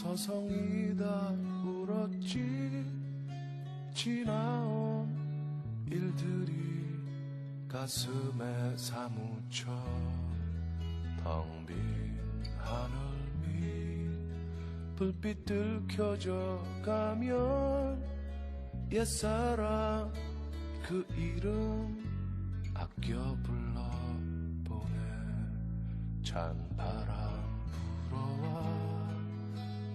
서성이다 울었지. 지나온 일들이 가슴에 사무쳐 텅 빈 하늘 밑 불빛들 켜져 가면 옛사랑 그 이름 아껴 불러보네 찬바람